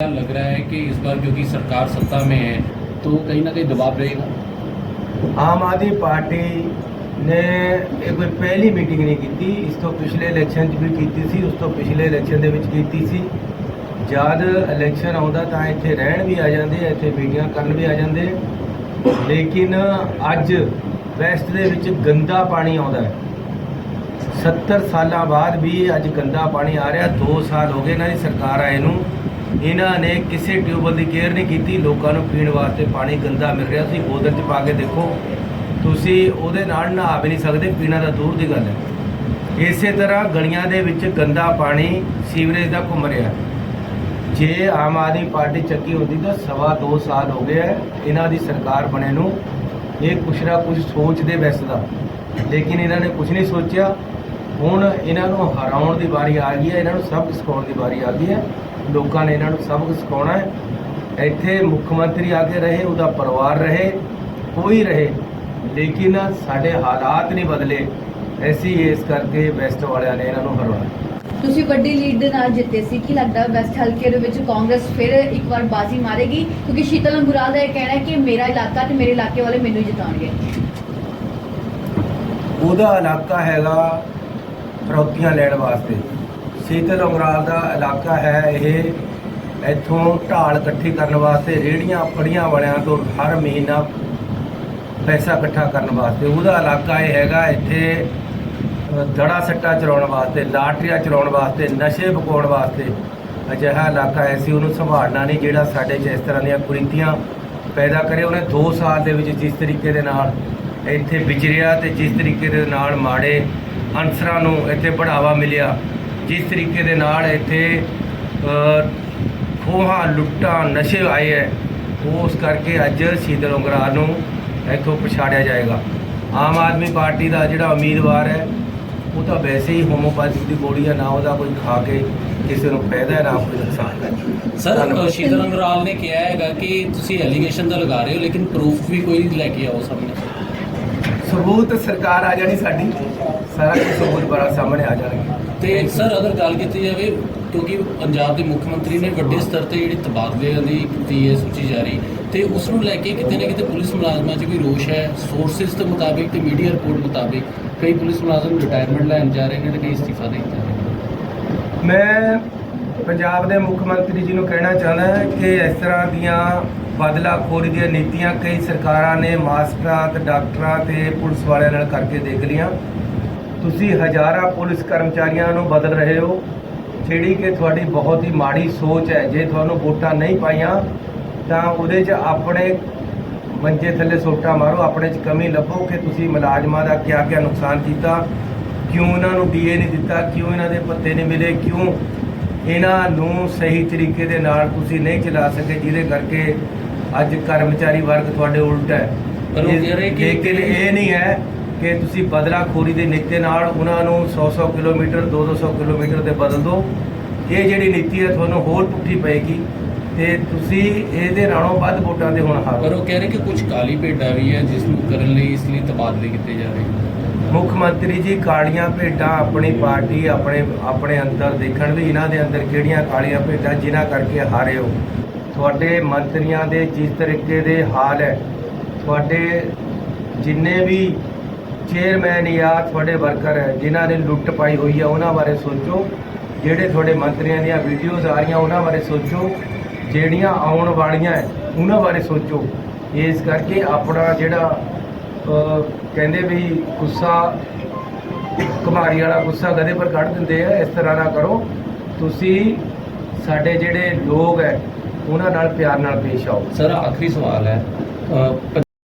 लग रहा है कि इस बार क्योंकि सरकार सत्ता में है तो कहीं ना कहीं दबाव रहेगा ਆਮ ਆਦਮੀ ਪਾਰਟੀ ਨੇ ਇਹ ਕੋਈ ਪਹਿਲੀ ਮੀਟਿੰਗ ਨਹੀਂ ਕੀਤੀ ਇਸ ਤੋਂ ਪਿਛਲੇ ਇਲੈਕਸ਼ਨ 'ਚ ਵੀ ਕੀਤੀ ਸੀ ਉਸ ਤੋਂ ਪਿਛਲੇ ਇਲੈਕਸ਼ਨ ਦੇ ਵਿੱਚ ਕੀਤੀ ਸੀ ਜਦ ਇਲੈਕਸ਼ਨ ਆਉਂਦਾ ਤਾਂ ਇੱਥੇ ਰਹਿਣ ਵੀ ਆ ਜਾਂਦੇ ਆ, ਇੱਥੇ ਮੀਟਿੰਗਾਂ ਕਰਨ ਵੀ ਆ ਜਾਂਦੇ ਲੇਕਿਨ ਅੱਜ ਵੈਸਟ ਦੇ ਵਿੱਚ ਗੰਦਾ ਪਾਣੀ ਆਉਂਦਾ ਹੈ 70 ਸਾਲਾਂ ਬਾਅਦ ਵੀ ਅੱਜ ਗੰਦਾ ਪਾਣੀ ਆ ਰਿਹਾ 2 ਸਾਲ ਹੋ ਗਏ ਇਹਨਾਂ ਦੀ ਸਰਕਾਰ ਆਏ ਨੂੰ ਇਹਨਾਂ ਨੇ ਕਿਸੇ ਟਿਊਬਲ ਦੀ ਕੇਅਰ ਨਹੀਂ ਕੀਤੀ, ਲੋਕਾਂ ਨੂੰ ਪੀਣ ਵਾਸਤੇ ਪਾਣੀ ਗੰਦਾ ਮਿਲ ਰਿਹਾ ਤੁਸੀਂ ਬੋਤਲ 'ਚ ਪਾ ਕੇ ਦੇਖੋ। ਤੁਸੀਂ ਉਹਦੇ ਨਾਲ ਨਹਾ ਵੀ ਨਹੀਂ ਸਕਦੇ, ਪੀਣਾ ਤਾਂ ਦੂਰ ਦੀ ਗੱਲ ਹੈ। ਇਸੇ ਤਰ੍ਹਾਂ ਗਲੀਆਂ ਦੇ ਵਿੱਚ ਗੰਦਾ ਪਾਣੀ ਸੀਵਰੇਜ ਦਾ ਘੁੰਮ ਰਿਹਾ ਜੇ ਆਮ ਆਦਮੀ ਪਾਰਟੀ ਚੱਕੀ ਹੁੰਦੀ ਤਾਂ ਸਵਾ 2 ਸਾਲ ਹੋ ਗਏ ਹੈ ਇਹਨਾਂ ਦੀ ਸਰਕਾਰ ਬਣੇ ਨੂੰ। ਇਹ ਕੁਛ ਨਾ ਕੁਛ ਸੋਚਦੇ ਵੈਸਦਾ ਲੇਕਿਨ ਇਹਨਾਂ ਨੇ ਕੁਝ ਨਹੀਂ ਸੋਚਿਆ। ਹੁਣ ਇਹਨਾਂ ਨੂੰ ਹਰਾਉਣ ਦੀ ਵਾਰੀ ਆ ਗਈ ਹੈ, ਇਹਨਾਂ ਨੂੰ ਸਭ ਸਿਖਾਉਣ ਦੀ ਵਾਰੀ ਆ ਗਈ ਹੈ। ਲੋਕਾਂ ਨੇ ਇਹਨਾਂ ਨੂੰ ਸਬਕ ਸਿਖਾਉਣਾ ਹੈ। ਇੱਥੇ ਮੁੱਖ ਮੰਤਰੀ ਆ ਕੇ ਰਹੇ ਉਹਦਾ ਪਰਿਵਾਰ ਰਹੇ ਕੋਈ ਰਹੇ ਲੇਕਿਨ ਸਾਡੇ ਹਾਲਾਤ ਨਹੀਂ ਬਦਲੇ। ਐਸੀ ਇਸ ਕਰਕੇ ਵੈਸਟ ਵਾਲਿਆਂ ਨੇ ਇਹਨਾਂ ਨੂੰ ਹਰਾਉਣਾ ਤੁਸੀਂ ਵੱਡੀ ਲੀਡ ਦੇ ਨਾਲ ਜਿੱਤੇ ਸੀ ਕੀ ਲੱਗਦਾ ਵੈਸਟ ਹਲਕੇ ਦੇ ਵਿੱਚ ਕਾਂਗਰਸ ਫਿਰ ਇੱਕ ਵਾਰ ਬਾਜ਼ੀ ਮਾਰੇਗੀ? ਕਿਉਂਕਿ ਸ਼ੀਤਲ ਅੰਗੁਰਾਲ ਦਾ ਇਹ ਕਹਿਣਾ ਹੈ ਕਿ ਮੇਰਾ ਇਲਾਕਾ ਤੇ ਮੇਰੇ ਇਲਾਕੇ ਵਾਲੇ ਮੈਨੂੰ ਜਿਤਾਉਣਗੇ। ਉਹਦਾ ਇਲਾਕਾ ਹੈਗਾ ਫਰੌਤੀਆਂ ਲੈਣ ਵਾਸਤੇ। ਸ਼ੀਤਲ ਅੰਗਰਾਲ ਦਾ ਇਲਾਕਾ ਹੈ ਇਹ ਇੱਥੋਂ ਢਾਲ ਇਕੱਠੀ ਕਰਨ ਵਾਸਤੇ ਰੇੜੀਆਂ ਫੜੀਆਂ ਵਾਲਿਆਂ ਤੋਂ ਹਰ ਮਹੀਨਾ ਪੈਸਾ ਇਕੱਠਾ ਕਰਨ ਵਾਸਤੇ। ਉਹਦਾ ਇਲਾਕਾ ਇਹ ਹੈਗਾ ਇੱਥੇ ਅ, ਦੜਾ ਸੱਟਾ ਚਲਾਉਣ ਵਾਸਤੇ ਲਾਟਰੀਆਂ ਚਲਾਉਣ ਵਾਸਤੇ ਨਸ਼ੇ ਪਕਾਉਣ ਵਾਸਤੇ ਅਜਿਹਾ ਇਲਾਕਾ ਐਸੀ ਉਹਨੂੰ ਸੰਭਾਲਣਾ ਨਹੀਂ ਜਿਹੜਾ ਸਾਡੇ 'ਚ ਇਸ ਤਰ੍ਹਾਂ ਦੀਆਂ ਕੁਰੀਤੀਆਂ ਪੈਦਾ ਕਰੇ। ਉਹਨੇ 2 ਸਾਲ ਦੇ ਵਿੱਚ ਜਿਸ ਤਰੀਕੇ ਦੇ ਨਾਲ ਇੱਥੇ ਵਿਚਰਿਆ ਤੇ ਜਿਸ ਤਰੀਕੇ ਦੇ ਨਾਲ ਮਾੜੇ ਅਨਸਰਾਂ ਨੂੰ ਇੱਥੇ ਬੜਾਵਾ ਮਿਲਿਆ। ਜਿਸ ਤਰੀਕੇ ਦੇ ਨਾਲ ਇੱਥੇ ਖੋਹਾਂ ਲੁੱਟਾਂ ਨਸ਼ੇ ਆਏ ਹੈ ਉਸ ਕਰਕੇ ਅੱਜ ਸ਼ੀਤਲ ਉਂਗਰਾਲ ਨੂੰ ਇੱਥੋਂ ਪਛਾੜਿਆ ਜਾਏਗਾ। ਆਮ ਆਦਮੀ ਪਾਰਟੀ ਦਾ ਜਿਹੜਾ ਉਮੀਦਵਾਰ ਹੈ ਉਹ ਤਾਂ ਵੈਸੇ ਹੀ ਹੋਮੋਪੈਥਿਕ ਦੀ ਗੋਲੀ ਹੈ ਨਾ ਉਹਦਾ ਕੋਈ ਖਾ ਕੇ ਕਿਸੇ ਨੂੰ ਫਾਇਦਾ ਹੈ ਨਾ ਕੋਈ ਨੁਕਸਾਨ ਹੈ। ਸਰ। ਸ਼ੀਤਲ ਅੰਗਰਾਲ ਨੇ ਕਿਹਾ ਹੈਗਾ ਕਿ ਤੁਸੀਂ ਐਲੀਗੇਸ਼ਨ ਤਾਂ ਲਗਾ ਰਹੇ ਹੋ ਲੇਕਿਨ ਪ੍ਰੂਫ ਵੀ ਕੋਈ ਲੈ ਕੇ ਆਓ ਸਾਹਮਣੇ। ਸਬੂਤ ਸਰਕਾਰ ਆ ਜਾਣੀ ਸਾਡੀ ਸਾਰਾ ਕੁਝ ਸਬੂਤ ਬੜਾ ਸਾਹਮਣੇ ਆ ਜਾਣਗੇ। ਤੇ ਸਰ, ਅਗਰ ਗੱਲ ਕੀਤੀ ਜਾਵੇ, ਕਿਉਂਕਿ ਪੰਜਾਬ ਦੇ ਮੁੱਖ ਮੰਤਰੀ ਨੇ ਵੱਡੇ ਸਤਰ ਤੇ ਜਿਹੜੀ ਤਬਾਦਲੇ ਦੀ ਕੀਤੀ ਹੈ ਸੂਚੀ ਜਾਰੀ, ਤੇ ਉਸ ਨੂੰ ਲੈ ਕੇ ਕਿਤੇ ਨਾ ਕਿਤੇ ਪੁਲਿਸ ਮੁਲਾਜ਼ਮਾਂ 'ਚ ਵੀ ਰੋਸ਼ ਹੈ। ਸੋਰਸਿਸ ਦੇ ਮੁਤਾਬਿਕ ਤੇ ਮੀਡੀਆ ਰਿਪੋਰਟ ਮੁਤਾਬਿਕ ਕਈ ਪੁਲਿਸ ਮੁਲਾਜ਼ਮ ਰਿਟਾਇਰਮੈਂਟ ਲੈਣ ਜਾ ਰਹੇ ਨੇ ਤੇ ਕਈ ਅਸਤੀਫਾ ਦੇਣ ਜਾ ਰਹੇ ਨੇ। ਮੈਂ ਪੰਜਾਬ ਦੇ ਮੁੱਖ ਮੰਤਰੀ ਜੀ ਨੂੰ ਕਹਿਣਾ ਚਾਹੁੰਦਾ ਹਾਂ ਕਿ ਇਸ ਤਰ੍ਹਾਂ ਦੀਆਂ ਬਦਲਾਖੋਰੀ ਦੀਆਂ ਨੀਤੀਆਂ ਕਈ ਸਰਕਾਰਾਂ ਨੇ ਮਾਸਟਰਾਂ ਤੇ ਡਾਕਟਰਾਂ ਤੇ ਪੁਲਿਸ ਵਾਲਿਆਂ ਨਾਲ ਕਰਕੇ ਦੇਖ ਲੀਆਂ ਤੁਸੀਂ ਹਜ਼ਾਰਾਂ ਪੁਲਿਸ ਕਰਮਚਾਰੀਆਂ ਨੂੰ ਬਦਲ ਰਹੇ ਹੋ ਜਿਹੜੀ ਕਿ ਤੁਹਾਡੀ ਬਹੁਤ ਹੀ ਮਾੜੀ ਸੋਚ ਹੈ। ਜੇ ਤੁਹਾਨੂੰ ਵੋਟਾਂ ਨਹੀਂ ਪਾਈਆਂ ਤਾਂ ਉਹਦੇ 'ਚ ਆਪਣੇ ਮੰਜੇ ਥੱਲੇ ਸੋਟਾ ਮਾਰੋ ਆਪਣੇ 'ਚ ਕਮੀ ਲੱਭੋ ਕਿ ਤੁਸੀਂ ਮੁਲਾਜ਼ਮਾਂ ਦਾ ਕਿਆ ਕਿਆ ਨੁਕਸਾਨ ਕੀਤਾ ਕਿਉਂ ਇਹਨਾਂ ਨੂੰ ਡੀਏ ਨਹੀਂ ਦਿੱਤਾ ਕਿਉਂ ਇਹਨਾਂ ਦੇ ਪੱਤੇ ਨਹੀਂ ਮਿਲੇ ਕਿਉਂ ਇਹਨਾਂ ਨੂੰ ਸਹੀ ਤਰੀਕੇ ਦੇ ਨਾਲ ਤੁਸੀਂ ਨਹੀਂ ਚਲਾ ਸਕੇ ਜਿਹਦੇ ਕਰਕੇ ਅੱਜ ਕਰਮਚਾਰੀ ਵਰਗ ਤੁਹਾਡੇ ਉਲਟ ਹੈ। ਪਰ ਉਹ ਕਹਿ ਰਹੇ ਕਿ- ਲੇਕਿਨ ਇਹ ਨਹੀਂ ਹੈ ਕਿ ਤੁਸੀਂ ਬਦਲਾਖੋਰੀ ਦੇ ਨੀਤੀ ਨਾਲ ਉਹਨਾਂ ਨੂੰ 100-100 ਕਿਲੋਮੀਟਰ 200 ਕਿਲੋਮੀਟਰ ਤੇ ਬਦਲ ਦਿਓ। ਇਹ ਜਿਹੜੀ ਨੀਤੀ ਹੈ ਤੁਹਾਨੂੰ ਹੋਰ ਪੁੱਠੀ ਪਏਗੀ ਤੇ ਤੁਸੀਂ ਇਹਦੇ ਨਾਲੋਂ ਵੱਧ ਵੋਟਾਂ ਦੇ ਹੁਣ ਹਾਰ। ਪਰ ਉਹ ਕਹਿ ਰਹੇ ਕਿ ਕੁਝ ਕਾਲੀ ਭੇਡਾਂ ਵੀ ਹੈ ਜਿਸ ਨੂੰ ਕਰਨ ਲਈ ਇਸ ਲਈ ਤਬਾਦਲੇ ਕੀਤੇ ਜਾ ਰਹੇ ਮੁੱਖ ਮੰਤਰੀ ਜੀ ਕਾਲੀਆਂ ਭੇਡਾਂ ਆਪਣੀ ਪਾਰਟੀ ਆਪਣੇ ਆਪਣੇ ਅੰਦਰ ਦੇਖਣ ਵੀ ਇਹਨਾਂ ਦੇ ਅੰਦਰ ਕਿਹੜੀਆਂ ਕਾਲੀਆਂ ਭੇਡਾਂ ਜਿਨ੍ਹਾਂ ਕਰਕੇ ਹਾਰੇ ਹੋ? ਤੁਹਾਡੇ ਮੰਤਰੀਆਂ ਦੇ ਜਿਸ ਤਰੀਕੇ ਦੇ ਹਾਲ ਹੈ ਤੁਹਾਡੇ ਜਿੰਨੇ ਵੀ ਚੇਅਰਮੈਨ ਜਾਂ ਤੁਹਾਡੇ ਵਰਕਰ ਹੈ, ਜਿਨ੍ਹਾਂ ਨੇ ਲੁੱਟ ਪਾਈ ਹੋਈ ਹੈ, ਉਹਨਾਂ ਬਾਰੇ ਸੋਚੋ। ਜਿਹੜੇ ਤੁਹਾਡੇ ਮੰਤਰੀਆਂ ਦੀਆਂ ਵੀਡੀਓਜ਼ ਆ ਰਹੀਆਂ, ਉਹਨਾਂ ਬਾਰੇ ਸੋਚੋ। ਜਿਹੜੀਆਂ ਆਉਣ ਵਾਲੀਆਂ ਹੈ, ਉਹਨਾਂ ਬਾਰੇ ਸੋਚੋ। ਇਸ ਕਰਕੇ ਆਪਣਾ ਜਿਹੜਾ ਕਹਿੰਦੇ ਵੀ ਗੁੱਸਾ ਕੁਮਾਰੀ ਵਾਲਾ ਗੁੱਸਾ ਗਧੇ ਪਰ ਕੱਢ ਦਿੰਦੇ ਆ, ਇਸ ਤਰ੍ਹਾਂ ਨਾ ਕਰੋ। ਤੁਸੀਂ ਸਾਡੇ ਜਿਹੜੇ ਲੋਕ ਹੈ, ਉਹਨਾਂ ਨਾਲ ਪਿਆਰ ਨਾਲ ਪੇਸ਼ ਆਓ। ਸਰ ਆਖਰੀ ਸਵਾਲ ਹੈ।